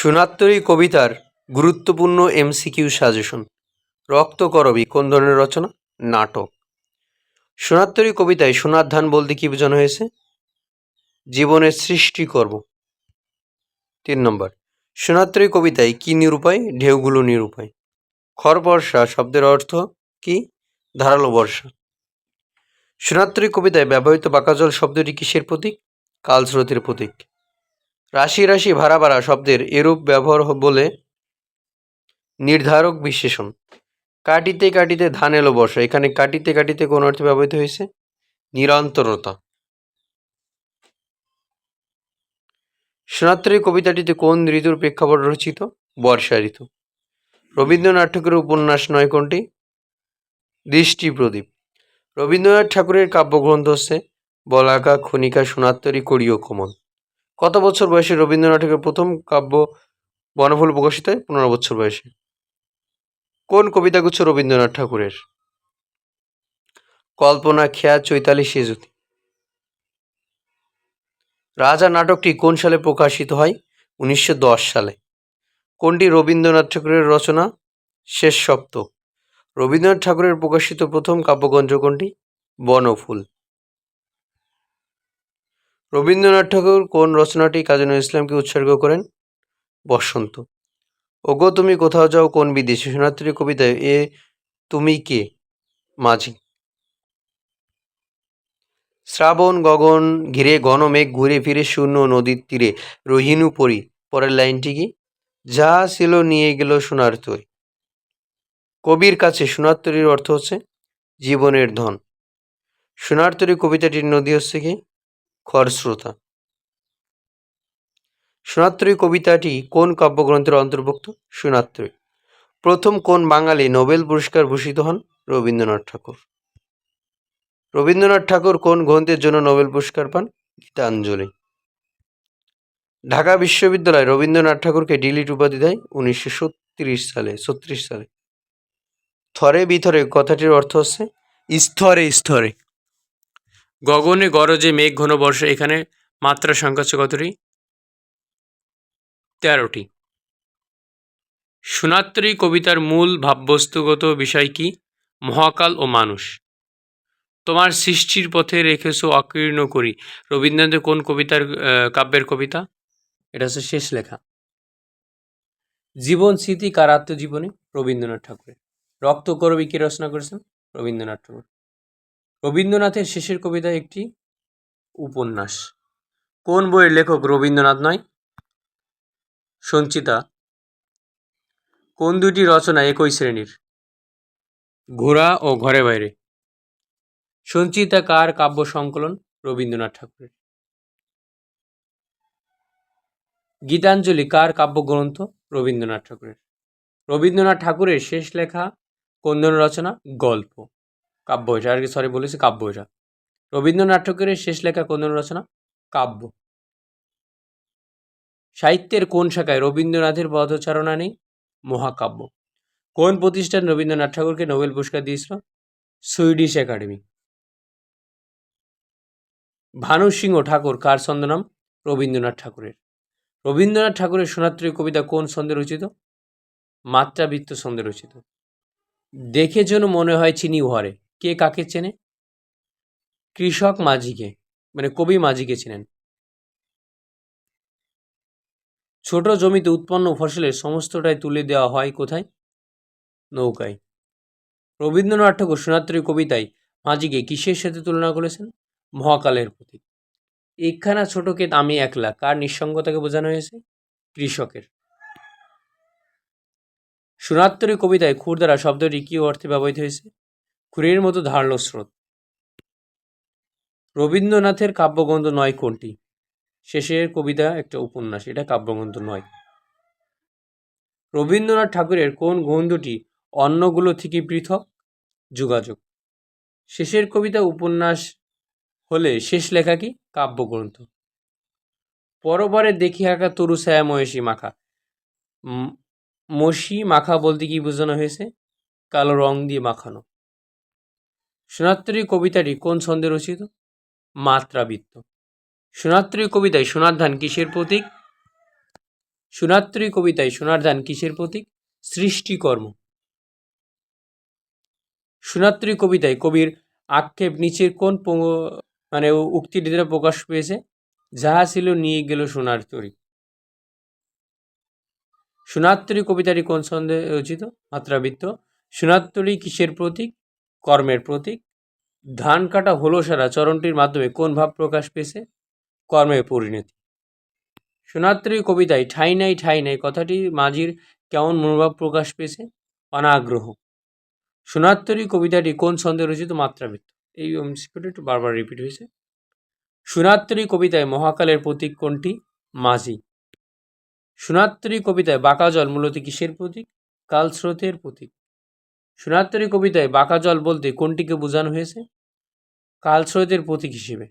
সোনাত্তরী কবিতার গুরুত্বপূর্ণ MCQ suggestion. রক্তকরবী কোন ধরনের রচনা? নাটক। সোনাত্তরী কবিতায় সোনার ধান বলতে কি বোঝানো হয়েছে? জীবনের সৃষ্টিকর্ম তিন নম্বর, সোনাত্তরী কবিতায় কি নিরূপায়? ঢেউগুলো নিরূপায়। খর বর্ষা শব্দের অর্থ কি? ধারালো বর্ষা। সোনাত্তরী কবিতায় ব্যবহৃত বাঁকাজল শব্দটি কিসের প্রতীক? কালস্রোতের প্রতীক। রাশি রাশি ভাড়া ভাড়া শব্দের এরূপ ব্যবহার বলে নির্ধারক বিশেষণ কাটিতে কাটিতে ধান এলো বর্ষা। এখানে কাটিতে কাটিতে কোন অর্থে ব্যবহৃত হয়েছে? নিরন্তরতা। সোনাত্তরী কবিতাটিতে কোন ঋতুর প্রেক্ষাপট রচিত? বর্ষা ঋতু। রবীন্দ্রনাথ ঠাকুরের উপন্যাস নয় কোনটি? দৃষ্টি প্রদীপ। রবীন্দ্রনাথ ঠাকুরের কাব্যগ্রন্থ হচ্ছে বলাকা, খনিকা, সোনাত্তরী কড়িও কমল। কত বছর বয়সে রবীন্দ্রনাথ ঠাকুর প্রথম কাব্য বনফুল প্রকাশিত হয়? পনেরো বছর বয়সে। কোন কবিতাগুচ্ছ রবীন্দ্রনাথ ঠাকুরের? কল্পনা খেয়া চৈতালি, সেজুতি। রাজা নাটকটি কোন সালে প্রকাশিত হয়? উনিশশো দশ সালে। কোনটি রবীন্দ্রনাথ ঠাকুরের রচনা? শেষ সপ্তক রবীন্দ্রনাথ ঠাকুরের প্রকাশিত প্রথম কাব্যগ্রন্থ কোনটি? বনফুল। রবীন্দ্রনাথ ঠাকুর কোন রচনাটি কাজী ইসলামকে উৎসর্গ করেন? বসন্ত। ওগো, তুমি কোথাও যাও, কোন বিদেশে সোনাত্রী কবিতায়? এ, তুমি কে? মাঝি। শ্রাবণ, গগন, ঘিরে ঘন মেঘ ঘুরে ফিরে, শূন্য নদীর তীরে, রহিনু পরি। পরের লাইনটি কি? যা ছিল নিয়ে গেল সোনার তৈ কবির কাছে সোনারতরীর অর্থ হচ্ছে জীবনের ধন। সোনারতরী কবিতাটির নদী হচ্ছে কি? খরস্রোতা সোনাত্রী কবিতাটি কোন কাব্যগ্রন্থের অন্তর্ভুক্ত? সোনাত্রী প্রথম কোন বাঙালি নোবেল পুরস্কার ভূষিত হন? রবীন্দ্রনাথ ঠাকুর। রবীন্দ্রনাথ ঠাকুর কোন গ্রন্থের জন্য নোবেল পুরস্কার পান? গীতাঞ্জলি। ঢাকা বিশ্ববিদ্যালয় রবীন্দ্রনাথ ঠাকুরকে ডিলিট উপাধি দেয় উনিশশো সালে, ছত্রিশ সালে। থরে বিথরে কথাটির অর্থ হচ্ছে স্তরে স্তরে গগনে গরজে মেঘ ঘন বর্ষা, এখানে মাত্রা সংখ্যা হচ্ছে কতটি? তেরোটি। সোনাত্রী কবিতার মূল ভাববস্তুগত বিষয় কি? মহাকাল ও মানুষ। তোমার সৃষ্টির পথে রেখেছো অকীর্ণ করি। রবীন্দ্রনাথের কোন কবিতার কাব্যের কবিতা? এটা হচ্ছে শেষ লেখা। জীবন স্মৃতি কার আত্মজীবনী? রবীন্দ্রনাথ ঠাকুরের। রক্ত করবি কি রচনা করেছেন? রবীন্দ্রনাথ ঠাকুর। রবীন্দ্রনাথের শেষের কবিতা একটি উপন্যাস। কোন বইয়ের লেখক রবীন্দ্রনাথ নয়? সঞ্চিতা। কোন দুটি রচনা একই শ্রেণির? ঘোড়া ও ঘরে বাইরে। সঞ্চিতা কার কাব্য সংকলন? রবীন্দ্রনাথ ঠাকুরের। গীতাঞ্জলি কার কাব্যগ্রন্থ রবীন্দ্রনাথ ঠাকুরের। রবীন্দ্রনাথ ঠাকুরের শেষ লেখা কোন রচনা? গল্প। কাব্য এটা আর কি সরি বলেছি কাব্য এটা রবীন্দ্রনাথ ঠাকুরের শেষ লেখা কোন রচনা? কাব্য। সাহিত্যের কোন শাখায় রবীন্দ্রনাথের পদচারণা নেই? মহাকাব্য। কোন প্রতিষ্ঠান রবীন্দ্রনাথ ঠাকুরকে নোবেল পুরস্কার দিয়েছিল? Swedish academy. ভানু সিংহ ঠাকুর কার ছন্দনাম? রবীন্দ্রনাথ ঠাকুরের। রবীন্দ্রনাথ ঠাকুরের সোনাত্রী কবিতা কোন ছন্দে রচিত? মাত্রাবৃত্ত ছন্দে রচিত। দেখে যেন মনে হয় চিনি উহারে। কে কাকে চেনে? কৃষক মাঝিকে মানে কবি মাঝিকে চেনেন। ছোট জমিতে উৎপন্ন ফসলের সমস্তটাই তুলে দেওয়া হয় কোথায়? নৌকায়। রবীন্দ্রনাথ ঠাকুর সোনাত্রী কবিতায় মাঝিকে কিসের সাথে তুলনা করেছেন? মহাকালের প্রতীক। একখানা ছোট ক্ষেত আমি একলা, কার নিঃসঙ্গতাকে বোঝানো হয়েছে? কৃষকের। সোনাত্তরী কবিতায় খুরদারা শব্দটি কি অর্থে ব্যবহৃত হয়েছে? খুরের মতো ধারালো স্রোত। রবীন্দ্রনাথের কাব্যগ্রন্থ নয় কোনটি? শেষের কবিতা একটা উপন্যাস, এটা কাব্যগ্রন্থ নয়। রবীন্দ্রনাথ ঠাকুরের কোন গ্রন্থটি অন্যগুলো থেকে পৃথক? যোগাযোগ। শেষের কবিতা উপন্যাস হলে শেষ লেখা কি? কাব্যগ্রন্থ। পরবারে দেখি আঁকা তরু ছায়া মহেশী মাখা। মসি মাখা বলতে কি বোঝানো হয়েছে? কালো রং দিয়ে মাখানো। সোনাত্রী কবিতাটি কোন ছন্দে রচিত? মাত্রাবৃত্ত। সোনাত্রী কবিতায় সোনার ধান কিসের প্রতীক? সোনাত্রী কবিতায় সোনার ধান কিসের প্রতীক? সৃষ্টিকর্ম। সোনাত্রী কবিতায় কবির আক্ষেপ নিচের কোন মানে উক্তিটি দ্বারা প্রকাশ পেয়েছে? যাহা ছিল নিয়ে গেল সোনার তরী। সোনাত্তরী কবিতাটি কোন ছন্দে রচিত? মাত্রাবৃত্ত। সোনাত্তরী কিসের প্রতীক? কর্মের প্রতীক। ধান কাটা হলো সারা চরণটির মাধ্যমে কোন ভাব প্রকাশ পেয়েছে? কর্মের পরিণতি। সোনাত্রী কবিতায় ঠাই নাই ঠাই নাই কথাটি মাঝির কেমন মনোভাব প্রকাশ পেয়েছে? অনাগ্রহ। সোনাত্তরী কবিতাটি কোন ছন্দে রচিত? মাত্রাবৃত্ত। এই একটু বারবার রিপিট হয়েছে। সোনাত্তরী কবিতায় মহাকালের প্রতীক কোনটি? মাঝি। সোনাত্তরী কবিতায় বাঁকা জল মূলত কিসের প্রতীক? কালস্রোতের প্রতীক। সোনাত্তরী কবিতায় বাঁকা জল বলতে কোনটিকে বোঝানো হয়েছে? কালস্রোতের প্রতীক হিসেবে।